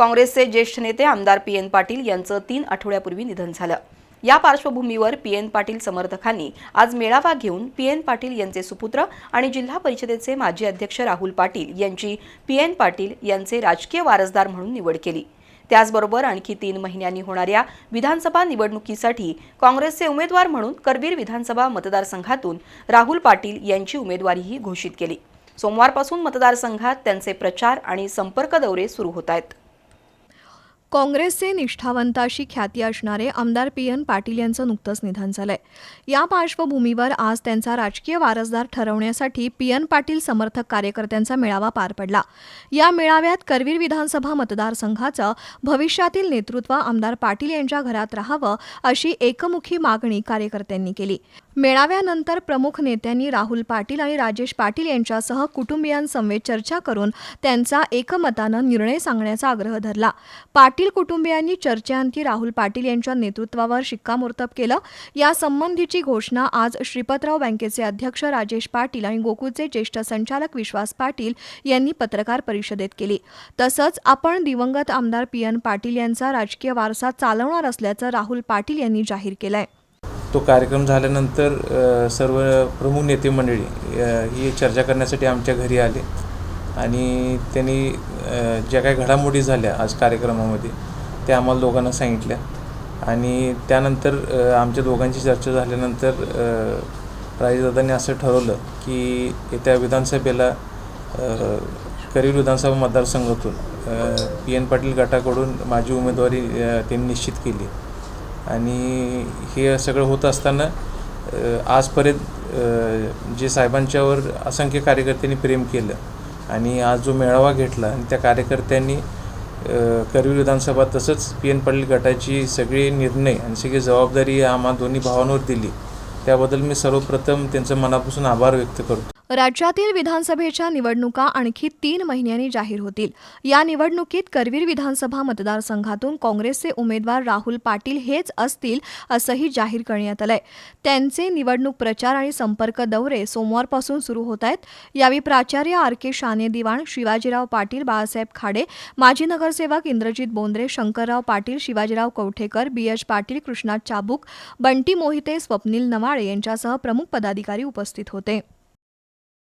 काँग्रेसचे ज्येष्ठ नेते आमदार पी एन पाटील यांचं तीन आठवड्यापूर्वी निधन झालं. या पार्श्वभूमीवर पी एन पाटील समर्थकांनी आज मेळावा घेऊन पी एन पाटील यांचे सुपुत्र आणि जिल्हा परिषदेचे माजी अध्यक्ष राहुल पाटील यांची पी एन पाटील यांचे राजकीय वारसदार म्हणून निवड केली. त्याचबरोबर आणखी तीन महिन्यांनी होणाऱ्या विधानसभा निवडणुकीसाठी काँग्रेसचे उमेदवार म्हणून करवीर विधानसभा मतदारसंघातून राहुल पाटील यांची उमेदवारीही घोषित केली. सोमवारपासून मतदारसंघात त्यांचे प्रचार आणि संपर्क दौरे सुरू होत आहेत. काँग्रेसचे निष्ठावंताशी ख्याती असणारे आमदार पी एन पाटील यांचं नुकतंच निधन झालंय. या पार्श्वभूमीवर आज त्यांचा राजकीय वारसदार ठरवण्यासाठी पी एन पाटील समर्थक कार्यकर्त्यांचा मेळावा पार पडला. या मेळाव्यात करवीर विधानसभा मतदारसंघाचं भविष्यातील नेतृत्व आमदार पाटील यांच्या घरात राहावं अशी एकमुखी मागणी कार्यकर्त्यांनी केली. मेळाव्यानंतर प्रमुख नेत्यांनी राहुल पाटील आणि राजेश पाटील यांच्यासह कुटुंबियांसमवेत चर्चा करून त्यांचा एकमतानं निर्णय सांगण्याचा आग्रह धरला. पाटील कुटुंबियांनी चर्चेअंती राहुल पाटील यांच्या नेतृत्वावर शिक्कामोर्तब केलं. यासंबंधीची घोषणा आज श्रीपतराव बँकेचे अध्यक्ष राजेश पाटील आणि गोकुळचे ज्येष्ठ संचालक विश्वास पाटील यांनी पत्रकार परिषदेत केली. तसंच आपण दिवंगत आमदार पी एन पाटील यांचा राजकीय वारसा चालवणार असल्याचं राहुल पाटील यांनी जाहीर केलंय. तो कार्यक्रम झाल्यानंतर सर्व प्रमुख नेते मंडळी ही चर्चा करण्यासाठी आमच्या घरी आले. आणि त्यांनी ज्या काही घडामोडी झाल्या आज कार्यक्रमामध्ये त्या आम्हाला दोघांना सांगितल्या. आणि त्यानंतर आमच्या दोघांची चर्चा झाल्यानंतर राजेदादांनी असं ठरवलं की येत्या विधानसभेला अ, करील विधानसभा मतदारसंघातून पी एन पाटील गटाकडून माझी उमेदवारी त्यांनी निश्चित केली. आणि हे सगळं होत असताना आजपर्यंत जे साहेबांच्यावर असंख्य कार्यकर्त्यांनी प्रेम केलं. आणि आज जो मेळावा घेतला आणि त्या कार्यकर्त्यांनी करवी करवीर विधानसभा तसंच पी एन पाटील गटाची सगळे निर्णय आणि सगळी जबाबदारी आम्हा दोन्ही भावांवर दिली. त्याबद्दल मी सर्वप्रथम त्यांचं मनापासून आभार व्यक्त करतो. राज्यातील विधानसभेच्या निवडणुका आणखी तीन महिन्यांनी जाहीर होतील. या निवडणुकीत करवीर विधानसभा मतदारसंघातून काँग्रेसचे उमेदवार राहुल पाटील हेच असतील असंही जाहीर करण्यात आलंय. त्यांचे निवडणूक प्रचार आणि संपर्क दौरे सोमवारपासून सुरू होत आहेत. यावेळी प्राचार्य आर के शाने दिवाण शिवाजीराव पाटील बाळासाहेब खाडे माजी नगरसेवक इंद्रजित बोंद्रे शंकरराव पाटील शिवाजीराव कवठेकर बी एच पाटील कृष्णा चाबूक बंटी मोहिते स्वप्नील नवाळे यांच्यासह प्रमुख पदाधिकारी उपस्थित होते.